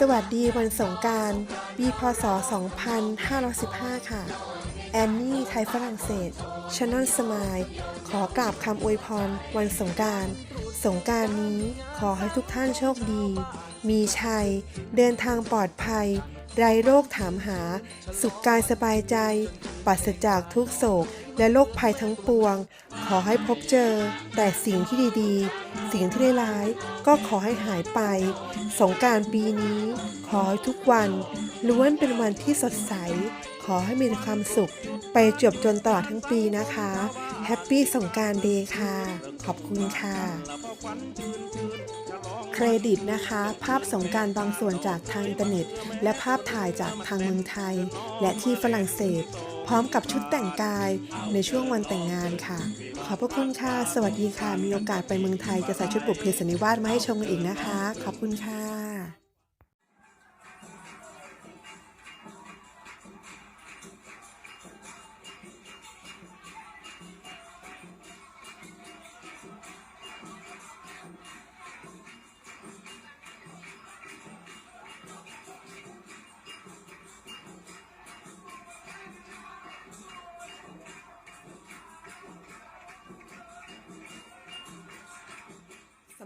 สวัสดีวันสงการปีพศ 2515 ค่ะ แอนนี่ ไทยฝรั่งเศสชน n นสมาย ขอกราบคำอวยพรวันสงการ สงการนี้ขอให้ทุกท่านโชคดี มีชัย เดินทางปลอดภัย ไร้โรคถามหา สุขกายสบายใจปราศจากทุกโศก และโรคภัยทั้งปวง ขอให้พบเจอ แต่สิ่งที่ดีๆ สิ่งที่ร้ายๆก็ขอให้หายไป สงการปีนี้ ขอให้ทุกวันล้วนเป็นวันที่สดใส ขอให้มีความสุข ไปจบจนตลอดทั้งปีนะคะแฮปปี้สงการเดย์ค่ะ ขอบคุณค่ะ เครดิตนะคะ ภาพสงการบางส่วนจากทางอินเทอร์เน็ต และภาพถ่ายจากทางเมืองไทย และที่ฝรั่งเศส พร้อมกับชุดแต่งกายในช่วงวันแต่งงานค่ะ ขอบพระคุณค่ะ สวัสดีค่ะ มีโอกาสไปเมืองไทยจะใส่ชุดบุพเพสันนิวาสมาให้ชมกันอีกนะคะ ขอบคุณค่ะ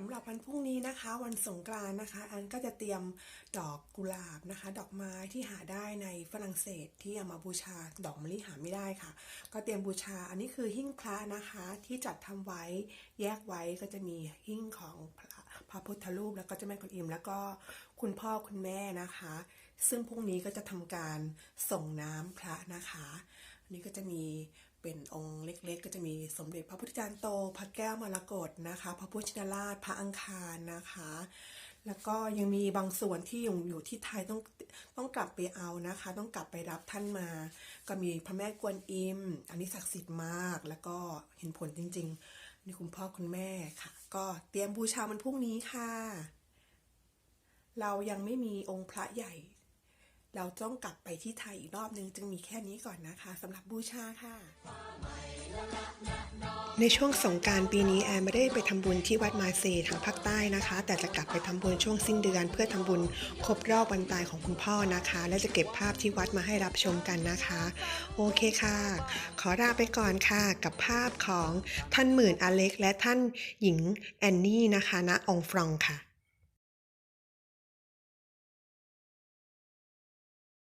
ำหรับวันพรุ่งนี้นะคะ วันสงกรานต์นะคะ อันก็จะเตรียมดอกกุหลาบนะคะ ดอกไม้ที่หาได้ในฝรั่งเศสที่เอามาบูชาดอกมะลิหาไม่ได้ค่ะ ก็เตรียมบูชาอันนี้คือหิ้งพระนะคะ ที่จัดทำไว้แยกไว้ก็จะมีหิ้งของพระพระพุทธรูปแล้วก็เจ้าแม่กวนอิม แล้วก็คุณพ่อคุณแม่นะคะ ซึ่งพรุ่งนี้ก็จะทำการส่งน้ำพระนะคะ นนี้ก็จะมีเป็นองค์เล็กๆ ก็จะมีสมเด็จพระพุทธจารย์โต พระแก้วมรกตนะคะ พระพุทธชินราช พระอังคารนะคะ แล้วก็ยังมีบางส่วนที่ยู่อยู่ที่ไทยต้องต้องกลับไปเอานะคะ ต้องกลับไปรับท่านมา ก็มีพระแม่กวนอิม อันนี้ศักดิ์สิทธิ์มาก แล้วก็เห็นผลจริงๆนี่คุณพ่อคุณแม่ค่ะ ก็เตรียมบูชามันพรุ่งนี้ค่ะ เรายังไม่มีองค์พระใหญ่ เราต้องกลับไปที่ไทยอีกรอบนึง จึงมีแค่นี้ก่อนนะคะสำหรับบูชาค่ะ ในช่วงสงการปีนี้แอนไม่ได้ไปทำบุญที่วัดมาเซทางภาคใต้นะคะ แต่จะกลับไปทำบุญช่วงสิ้นเดือน เพื่อทำบุญครบรอบวันตายของคุณพ่อนะคะ และจะเก็บภาพที่วัดมาให้รับชมกันนะคะ โอเคค่ะ ขอลาไปก่อนค่ะ กับภาพของท่านหมื่นอเล็ก และท่านหญิงแอนนี่นะคะณองฟรองค่ะ